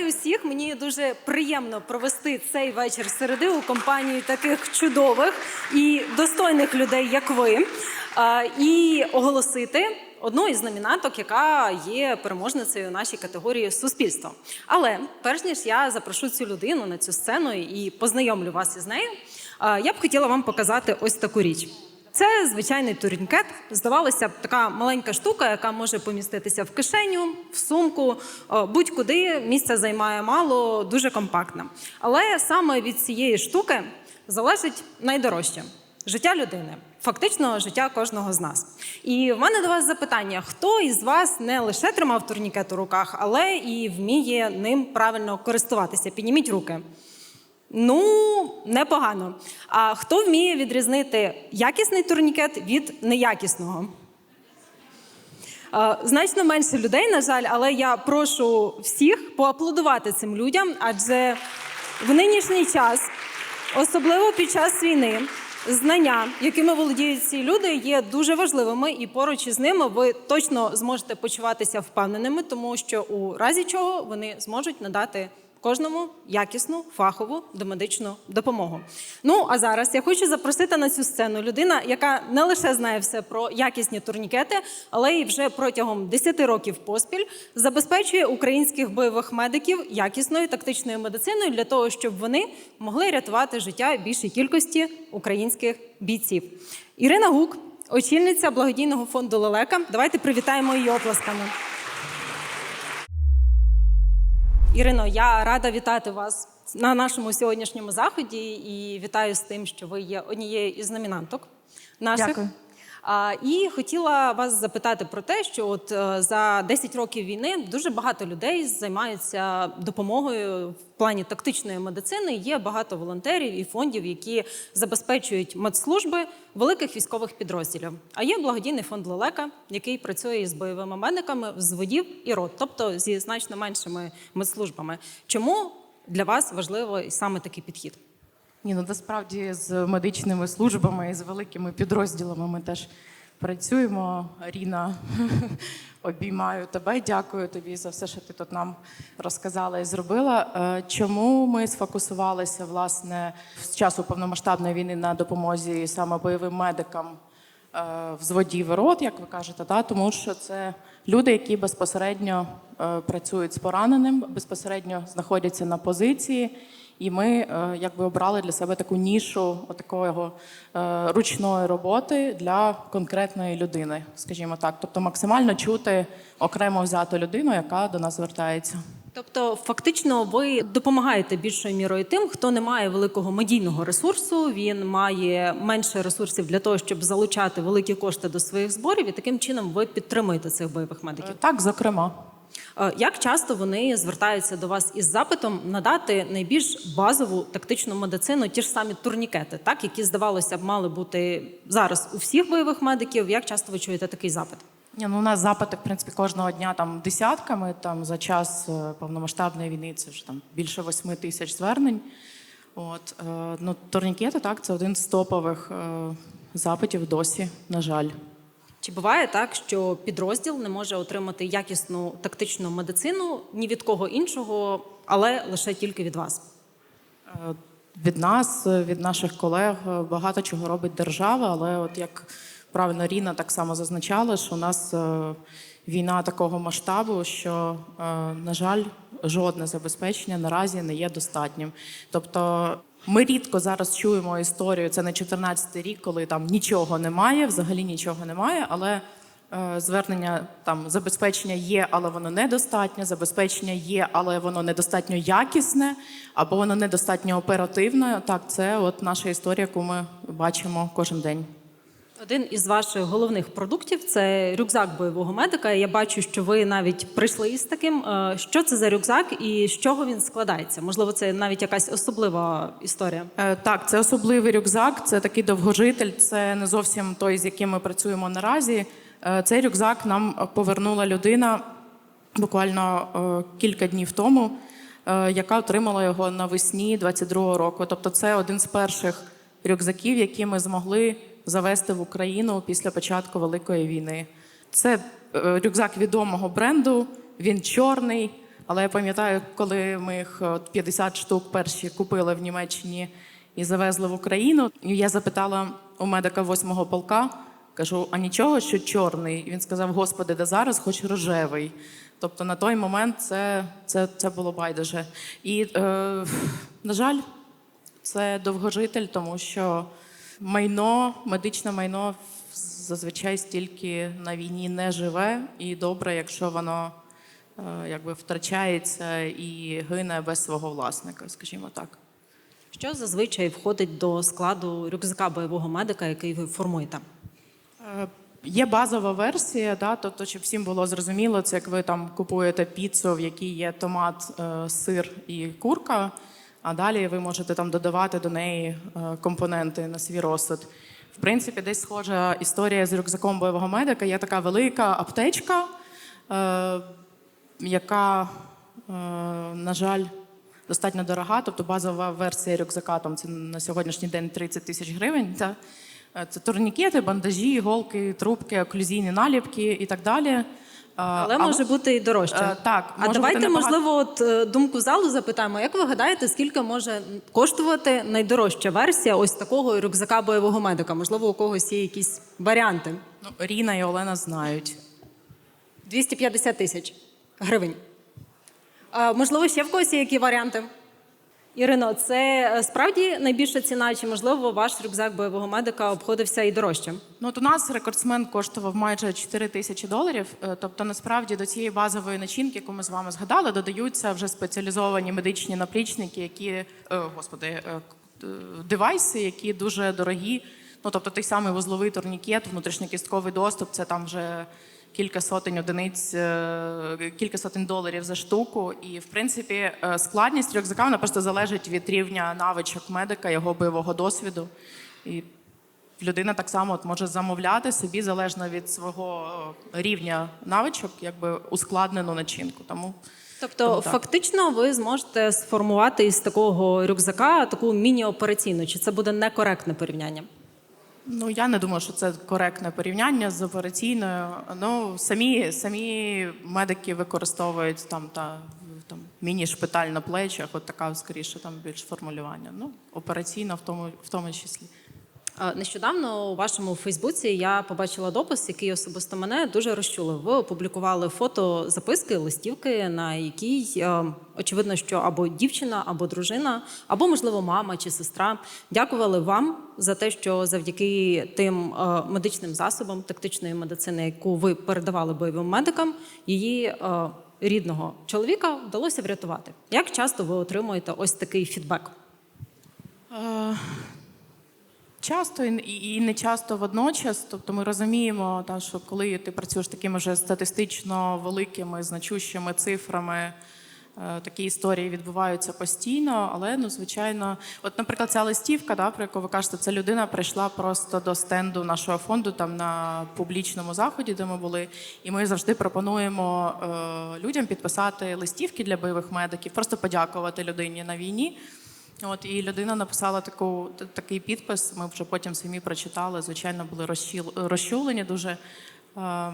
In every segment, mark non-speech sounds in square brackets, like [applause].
Вітаю усіх. Мені дуже приємно провести цей вечір середи у компанії таких чудових і достойних людей, як ви, і оголосити одну із номінанток, яка є переможницею нашій категорії суспільство. Але перш ніж я запрошу цю людину на цю сцену і познайомлю вас із нею, я б хотіла вам показати ось таку річ. Це звичайний турнікет. Здавалося б, така маленька штука, яка може поміститися в кишеню, в сумку, будь-куди. Місця займає мало, дуже компактна. Але саме від цієї штуки залежить найдорожче життя людини, фактично життя кожного з нас. І в мене до вас запитання: хто із вас не лише тримав турнікет у руках, але і вміє ним правильно користуватися? Підніміть руки. Ну, непогано. А хто вміє відрізнити якісний турнікет від неякісного? Е, Значно менше людей, на жаль, але я прошу всіх поаплодувати цим людям, адже в нинішній час, особливо під час війни, знання, якими володіють ці люди, є дуже важливими, і поруч із ними ви точно зможете почуватися впевненими, тому що у разі чого вони зможуть надати кожному якісну фахову домедичну допомогу. Ну а зараз я хочу запросити на цю сцену людина, яка не лише знає все про якісні турнікети, але й вже протягом 10 років поспіль забезпечує українських бойових медиків якісною тактичною медициною для того, щоб вони могли рятувати життя більшій кількості українських бійців. Ірина Гук, очільниця благодійного фонду Лелека. Давайте привітаємо її оплесками. Ірино, я рада вітати вас на нашому сьогоднішньому заході і вітаю з тим, що ви є однією із номінанток наших. Дякую. І хотіла вас запитати про те, що от е, за 10 років війни дуже багато людей займаються допомогою в плані тактичної медицини. Є багато волонтерів і фондів, які забезпечують медслужби великих військових підрозділів. А є благодійний фонд Лелека, який працює із бойовими медиками взводів і рот, тобто зі значно меншими медслужбами. Чому для вас важливо саме такий підхід? Ні, ну насправді з медичними службами і з великими підрозділами ми теж працюємо. Ріна, [laughs] обіймаю тебе. Дякую тобі за все, що ти тут нам розказала і зробила. Е, Чому ми сфокусувалися власне з часу повномасштабної війни на допомозі саме бойовим медикам? е, Взводів і рот, як ви кажете, та тому що це люди, які безпосередньо е, працюють з пораненим, безпосередньо знаходяться на позиції. І ми е, якби обрали для себе таку нішу такого ручної роботи для конкретної людини, скажімо так. Тобто максимально чути окремо взяту людину, яка до нас звертається. Тобто, фактично, ви допомагаєте більшою мірою тим, хто не має великого медійного ресурсу, він має менше ресурсів для того, щоб залучати великі кошти до своїх зборів, і таким чином ви підтримуєте цих бойових медиків. Так, зокрема. Е, Як часто вони звертаються до вас із запитом надати найбільш базову тактичну медицину, ті ж самі турнікети, так які здавалося б мали бути зараз у всіх бойових медиків? Як часто ви чуєте такий запит? Ні, ну у нас запити, в принципі, кожного дня там десятками. Там за час е, повномасштабної війни це вже там більше восьми тисяч звернень. От е, ну турнікети, так, це один з топових запитів досі, на жаль. Чи буває так, що підрозділ не може отримати якісну тактичну медицину ні від кого іншого, але лише тільки від вас? Е, Від нас, е, від наших колег, е, багато чого робить держава, але от як правильно Ріна так само зазначала, що у нас війна такого масштабу, що, на жаль, жодне забезпечення наразі не є достатнім. Тобто ми рідко зараз чуємо історію, це не 14-й рік, коли там нічого немає, взагалі нічого немає, але Е, Звернення там забезпечення є, але воно недостатнє. Забезпечення є, але воно недостатньо якісне, або воно недостатньо оперативне. Так, це от наша історія, яку ми бачимо кожен день. Один із ваших головних продуктів це рюкзак бойового медика. Я бачу, що ви навіть прийшли із таким. Е, Що це за рюкзак і з чого він складається? Можливо, це навіть якась особлива історія. Е, Так, це особливий рюкзак, це такий довгожитель, це не зовсім той, з яким ми працюємо наразі. Е, Цей рюкзак нам повернула людина буквально кілька днів тому, яка отримала його навесні 22-го року. Тобто, це один з перших рюкзаків, які ми змогли завести в Україну після початку Великої війни. Це е, рюкзак відомого бренду, він чорний. Але я пам'ятаю, коли ми їх 50 штук перші купили в Німеччині і завезли в Україну. Я запитала у медика восьмого полка, кажу: а нічого, що чорний? І він сказав: Господи, да зараз хоч рожевий. Тобто на той момент це, це, це було байдуже. І, е, на жаль, це довгожитель, тому що майно, медичне майно зазвичай стільки на війні не живе, і добре, якщо воно е, якби втрачається і гине без свого власника, скажімо так. Що зазвичай входить до складу рюкзака бойового медика, який ви формуєте? Е, Є базова версія, да, тобто, щоб всім було зрозуміло, це як ви там купуєте піцу, в якій є томат, е, сир і курка, а далі ви можете там додавати до неї е, компоненти на свій розсуд. В принципі, десь схожа історія з рюкзаком бойового медика. Є така велика аптечка, е, яка, е, на жаль, достатньо дорога. Тобто базова версія рюкзака там це на сьогоднішній день 30 тисяч гривень. Та, це турнікети, бандажі, іголки, трубки, оклюзійні наліпки і так далі. Е, Але може бути і дорожче. Е, так, а давайте, набагато- можливо, от е, думку залу запитаємо. Як ви гадаєте, скільки може коштувати найдорожча версія ось такого рюкзака бойового медика? Можливо, у когось є якісь варіанти? Ну, Ріна і Олена знають. 250 тисяч гривень. А, можливо, ще в когось є які варіанти? Ірино, це е, справді найбільша ціна, чи можливо ваш рюкзак бойового медика обходився і дорожче? Ну, от у нас рекордсмен коштував майже 4 тисячі доларів. Е, Тобто, насправді до цієї базової начинки, яку ми з вами згадали, додаються вже спеціалізовані медичні наплічники, які господи, е, е, девайси, які дуже дорогі. Ну тобто, той самий вузловий турнікет, внутрішньокістковий доступ, це там вже кілька сотень одиниць, е, кілька сотень доларів за штуку. І в принципі, е, складність рюкзака вона просто залежить від рівня навичок медика, його бойового досвіду. І людина так само от може замовляти собі залежно від свого е, рівня навичок, якби ускладнену начинку. Тому Тобто, Тому фактично, ви зможете сформувати із такого рюкзака таку міні-операційну. Чи це буде некоректне порівняння? Ну я не думаю, що це коректне порівняння з операційною. Ну самі самі медики використовують там та там міні-шпиталь на плечах, от така скоріше там більш формулювання. Ну операційна в тому в тому числі. А, Нещодавно у вашому Фейсбуці я побачила допис, який особисто мене дуже розчулив. Ви опублікували фото записки, листівки, на якій е, очевидно, що або дівчина, або дружина, або можливо мама чи сестра дякували вам за те, що завдяки тим е, медичним засобам тактичної медицини, яку ви передавали бойовим медикам, її е, рідного чоловіка вдалося врятувати. Як часто ви отримуєте ось такий фідбек? Часто і- не часто водночас. Тобто ми розуміємо, та, що коли ти працюєш такими вже статистично великими, значущими цифрами, е, такі історії відбуваються постійно. Але ну, звичайно, от, наприклад, ця листівка, да, про яку ви кажете, це людина прийшла просто до стенду нашого фонду там на публічному заході, де ми були. І ми завжди пропонуємо е, людям підписати листівки для бойових медиків, просто подякувати людині на війні. От і людина написала таку такий підпис. Ми вже потім самі прочитали. Звичайно, були розчіл- розчулені дуже. Е,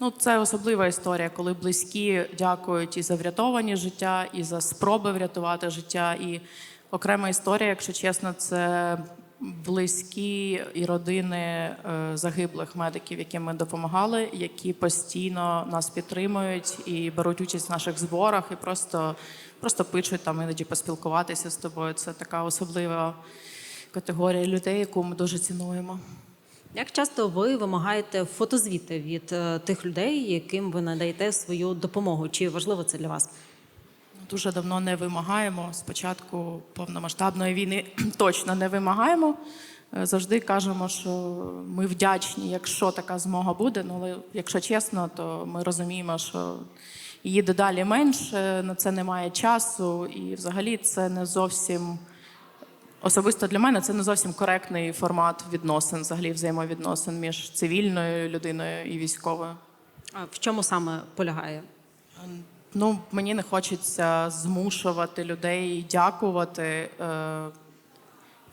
Ну, це особлива історія, коли близькі дякують і за врятовані життя, і за спроби врятувати життя. І окрема історія, якщо чесно, це близькі і родини е, загиблих медиків, яким ми допомагали, які постійно нас підтримують і беруть участь в наших зборах, і просто, просто пишуть там іноді поспілкуватися з тобою. Це така особлива категорія людей, яку ми дуже цінуємо. Як часто ви вимагаєте фотозвіти від е, тих людей, яким ви надаєте свою допомогу? Чи важливо це для вас? Дуже давно не вимагаємо. Спочатку повномасштабної війни [clears throat] точно не вимагаємо. Е, Завжди кажемо, що ми вдячні, якщо така змога буде. Ну, але якщо чесно, то ми розуміємо, що її дедалі менше, на це немає часу, і взагалі це не зовсім особисто для мене це не зовсім коректний формат відносин, взагалі взаємовідносин між цивільною людиною і військовою. А В чому саме полягає? Ну, мені не хочеться змушувати людей дякувати е,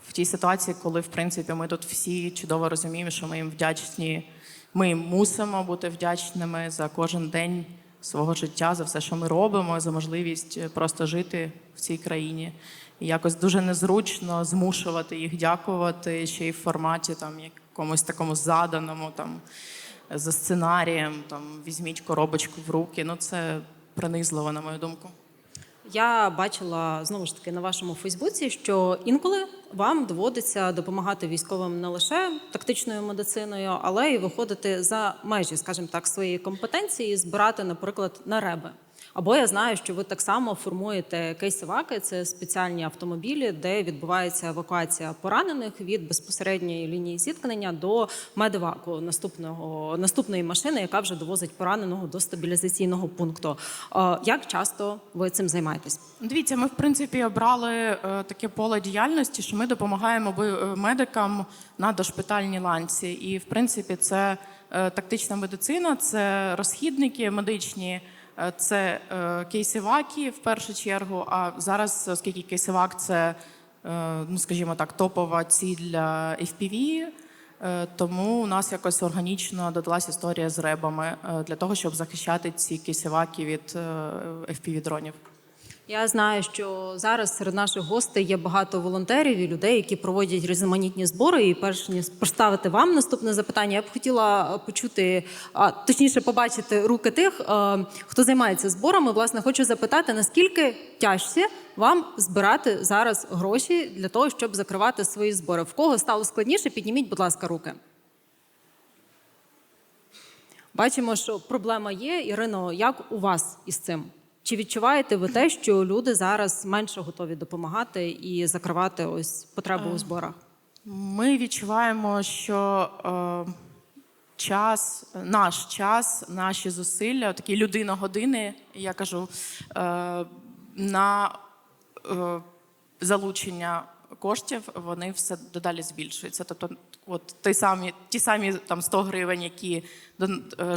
в тій ситуації, коли, в принципі, ми тут всі чудово розуміємо, що ми їм вдячні. Ми мусимо бути вдячними за кожен день свого життя, за все, що ми робимо, за можливість е, просто жити в цій країні. І якось дуже незручно змушувати їх дякувати ще й в форматі там якомусь такому заданому, там за сценарієм, там візьміть коробочку в руки. Ну це принизливо, на мою думку. Я бачила знову ж таки на вашому Фейсбуці, що інколи вам доводиться допомагати військовим не лише тактичною медициною, але й виходити за межі, скажімо так, своєї компетенції, збирати, наприклад, на реби. Або я знаю, що ви так само формуєте кейсиваки, це спеціальні автомобілі, де відбувається евакуація поранених від безпосередньої лінії зіткнення до медиваку наступного наступної машини, яка вже довозить пораненого до стабілізаційного пункту. Е, Як часто ви цим займаєтесь? Дивіться, ми в принципі обрали е, таке поле діяльності, що ми допомагаємо е, медикам на дошпитальній ланці. І в принципі, це тактична медицина, це розхідники медичні. Е, Це кейсіваки в першу чергу. А зараз, оскільки кейсивак це, е, ну скажімо так, топова ціль для FPV, е, тому у нас якось органічно додалась історія з ребами е, для того, щоб захищати ці кейсиваки від е, FPV-дронів. Я знаю, що зараз серед наших гостей є багато волонтерів і людей, які проводять різноманітні збори. І перш ніж поставити вам наступне запитання, я б хотіла почути, а точніше, побачити руки тих, е, хто займається зборами. Власне, хочу запитати, наскільки тяжче вам збирати зараз гроші для того, щоб закривати свої збори? В кого стало складніше? Підніміть, будь ласка, руки. Бачимо, що проблема є. Ірино, як у вас із цим? Чи відчуваєте ви те, що люди зараз менше готові допомагати і закривати ось потребу у зборах? Ми відчуваємо, що е, час, наш час, наші зусилля, такі людина-години, я кажу, е, на е, залучення коштів, вони все дедалі збільшуються. Тобто, от ті самі, ті самі там 100 гривень, які е,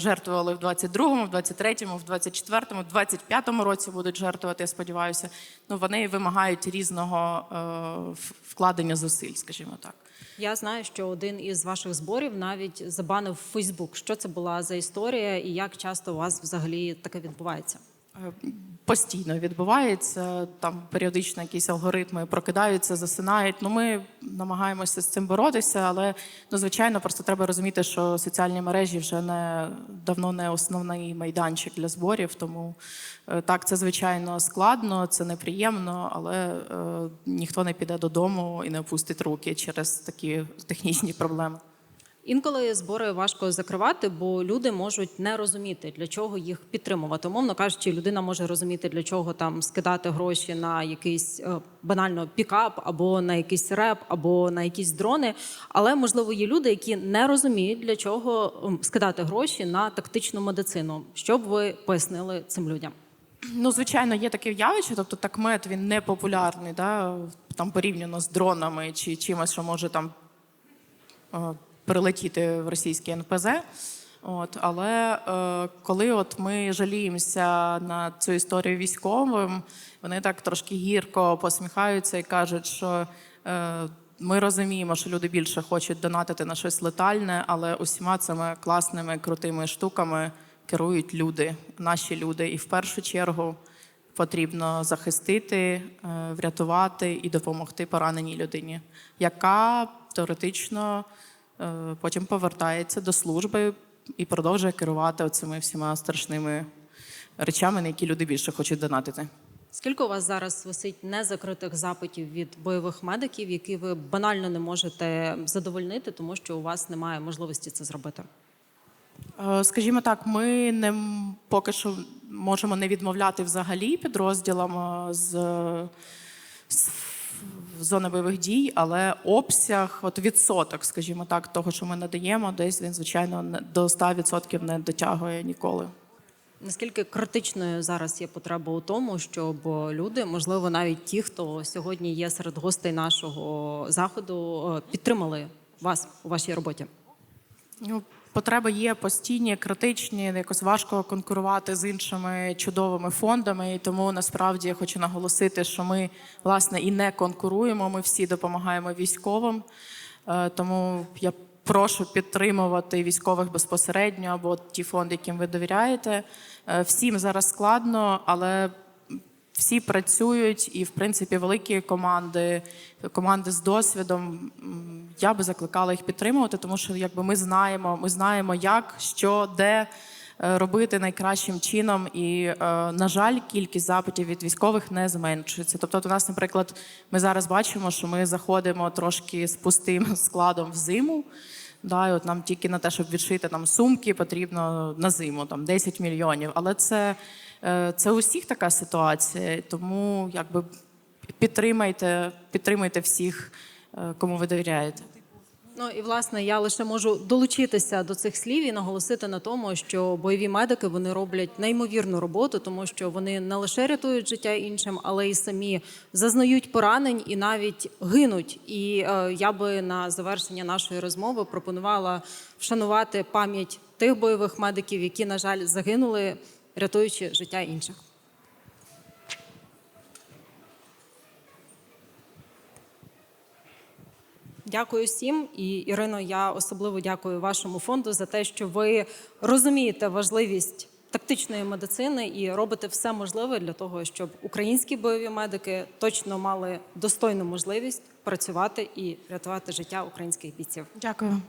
жертвували в 22-му, в 23-му, в 24-му, в 25-му році будуть жертвувати, я сподіваюся. Ну вони вимагають різного е, вкладення зусиль, скажімо так. Я знаю, що один із ваших зборів навіть забанив Фейсбук. Що це була за історія, і як часто у вас взагалі таке відбувається? Постійно відбувається там періодично якісь алгоритми прокидаються, засинають. Ну ми намагаємося з цим боротися, але ну звичайно, просто треба розуміти, що соціальні мережі вже не давно не основний майданчик для зборів. Тому е, так, це звичайно складно, це неприємно, але е, ніхто не піде додому і не опустить руки через такі технічні проблеми. Інколи збори важко закривати, бо люди можуть не розуміти, для чого їх підтримувати. Умовно кажучи, людина може розуміти, для чого там скидати гроші на якийсь е, банально пікап, або на якийсь реп, або на якісь дрони. Але можливо є люди, які не розуміють, для чого скидати гроші на тактичну медицину. Що б ви пояснили цим людям? Ну, звичайно, є таке явище, тобто такмет він не популярний, да, там порівняно з дронами чи чимось, що може там прилетіти в російське НПЗ. От, але е, коли от ми жаліємося на цю історію військовим, вони так трошки гірко посміхаються і кажуть, що е, ми розуміємо, що люди більше хочуть донатити на щось летальне, але усіма цими класними крутими штуками керують люди, наші люди. І в першу чергу потрібно захистити, е, врятувати і допомогти пораненій людині, яка теоретично потім повертається до служби і продовжує керувати цими всіма страшними речами, на які люди більше хочуть донатити. Скільки у вас зараз висить незакритих запитів від бойових медиків, які ви банально не можете задовольнити, тому що у вас немає можливості це зробити? Е, Скажімо так, ми не поки що можемо не відмовляти взагалі підрозділам е, з, з зони бойових дій, але обсяг, от відсоток, скажімо так, того, що ми надаємо, десь він, звичайно, до 100% не дотягує ніколи. Наскільки критичною зараз є потреба у тому, щоб люди, можливо, навіть ті, хто сьогодні є серед гостей нашого заходу, е, підтримали вас у вашій роботі? Потреби є постійні, критичні, якось важко конкурувати з іншими чудовими фондами. І тому насправді я хочу наголосити, що ми власне і не конкуруємо. Ми всі допомагаємо військовим. Е, Тому я прошу підтримувати військових безпосередньо або ті фонди, яким ви довіряєте. Е, Всім зараз складно, але всі працюють, і в принципі великі команди, команди з досвідом. Я би закликала їх підтримувати, тому що якби ми знаємо, ми знаємо, як, що, де е, робити найкращим чином. І, е, на жаль, кількість запитів від військових не зменшується. Тобто, у нас, наприклад, ми зараз бачимо, що ми заходимо трошки з пустим [laughs] складом в зиму. Да, от нам тільки на те, щоб відшити там сумки, потрібно на зиму там 10 мільйонів. Але це, це у всіх така ситуація. Тому якби підтримайте, підтримайте всіх, е, кому ви довіряєте. Ну і власне я лише можу долучитися до цих слів і наголосити на тому, що бойові медики вони роблять неймовірну роботу, тому що вони не лише рятують життя іншим, але й самі зазнають поранень і навіть гинуть. І е, я би на завершення нашої розмови пропонувала вшанувати пам'ять тих бойових медиків, які, на жаль, загинули, рятуючи життя інших. Дякую всім. І Ірино, я особливо дякую вашому фонду за те, що ви розумієте важливість тактичної медицини і робите все можливе для того, щоб українські бойові медики точно мали достойну можливість працювати і рятувати життя українських бійців. Дякую.